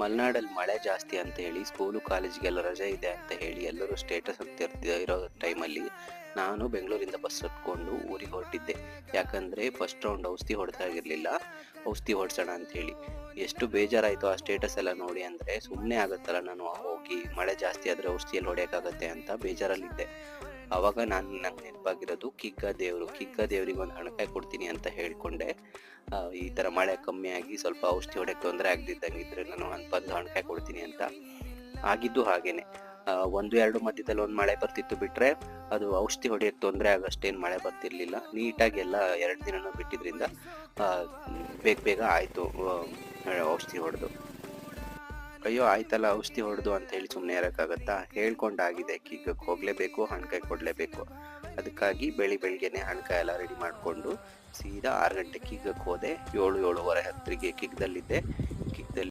ಮಲೆನಾಡಲ್ಲಿ ಮಳೆ ಜಾಸ್ತಿ ಅಂತ ಹೇಳಿ, ಸ್ಕೂಲು ಕಾಲೇಜಿಗೆಲ್ಲ ರಜೆ ಇದೆ ಅಂತ ಹೇಳಿ ಎಲ್ಲರೂ ಸ್ಟೇಟಸ್ ಹಾಕ್ತಿರ್ತಿದ್ದ ಇರೋ ಟೈಮಲ್ಲಿ ನಾನು ಬೆಂಗಳೂರಿಂದ ಬಸ್ ಹತ್ಕೊಂಡು ಊರಿಗೆ ಹೊರಟಿದ್ದೆ. ಯಾಕಂದರೆ ಫಸ್ಟ್ ರೌಂಡ್ ಔಷಧಿ ಹೊಡೆದಾಗಿರಲಿಲ್ಲ ಔಷಧಿ ಹೊಡ್ಸೋಣ ಅಂಥೇಳಿ ಎಷ್ಟು ಬೇಜಾರಾಯಿತು ಆ ಸ್ಟೇಟಸ್ ಎಲ್ಲ ನೋಡಿ ಅಂದರೆ ಸುಮ್ಮನೆ ಆಗುತ್ತಲ್ಲ ನಾನು ಹೋಗಿ ಮಳೆ ಜಾಸ್ತಿ ಆದರೆ ಔಷಧಿಯಲ್ಲಿ ಹೊಡೆಯೋಕ್ಕಾಗತ್ತೆ ಅಂತ ಬೇಜಾರಲ್ಲಿದ್ದೆ. ಆವಾಗ ನಾನು ನಂಗೆ ನೆನಪಾಗಿರೋದು ಕಿಗ್ಗ ದೇವರು, ಕಿಗ್ಗ ದೇವ್ರಿಗೆ ಒಂದು ಹಣಕಾಯಿ ಕೊಡ್ತೀನಿ ಅಂತ ಹೇಳಿಕೊಂಡೆ. ಈ ಥರ ಮಳೆ ಕಮ್ಮಿ ಆಗಿ ಸ್ವಲ್ಪ ಔಷಧಿ ಹೊಡೆಯಕ್ಕೆ ತೊಂದರೆ ಆಗದಿದ್ದಂಗಿದ್ರೆ ನಾನು ಒಂದು ಬಂದು ಹಣಕಾಯಿ ಕೊಡ್ತೀನಿ ಅಂತ ಆಗಿದ್ದು ಹಾಗೇನೆ. ಒಂದು ಎರಡು ಮಧ್ಯದಲ್ಲಿ ಒಂದು ಮಳೆ ಬರ್ತಿತ್ತು ಬಿಟ್ರೆ ಅದು ಔಷಧಿ ಹೊಡೆಯೋಕ್ಕೆ ತೊಂದರೆ ಆಗಷ್ಟೇನು ಮಳೆ ಬರ್ತಿರ್ಲಿಲ್ಲ. ನೀಟಾಗಿ ಎಲ್ಲ ಎರಡು ದಿನನೂ ಬಿಟ್ಟಿದ್ರಿಂದ ಬೇಗ ಬೇಗ ಆಯಿತು ಔಷಧಿ ಹೊಡೆದು. ಅಯ್ಯೋ, ಆಯ್ತಲ್ಲ, ಔಷಧಿ ಹೊಡೆದು ಅಂತ ಹೇಳಿ ಸುಮ್ಮನೆ ಇರೋಕ್ಕಾಗತ್ತಾ? ಹೇಳ್ಕೊಂಡಾಗಿದೆ. ಕಿಗ್ಗಕ್ಕೆ ಹೋಗಲೇಬೇಕು, ಹಣ್ಕಾಯಿ ಕೊಡಲೇಬೇಕು. ಅದಕ್ಕಾಗಿ ಬೆಳಿ ಬೆಳಿಗ್ಗೆನೆ ಹಣ್ಕಾಯಿ ಎಲ್ಲ ರೆಡಿ ಮಾಡಿಕೊಂಡು, ಸೀದಾ ಆರು ಗಂಟೆ ಕಿಗ್ಗಕ್ಕೆ ಹೋದೆ. ಏಳು, ಏಳುವರೆ ಹತ್ತರಿಗೆ ಕಿಗ್ದಲ್ಲಿದ್ದೆ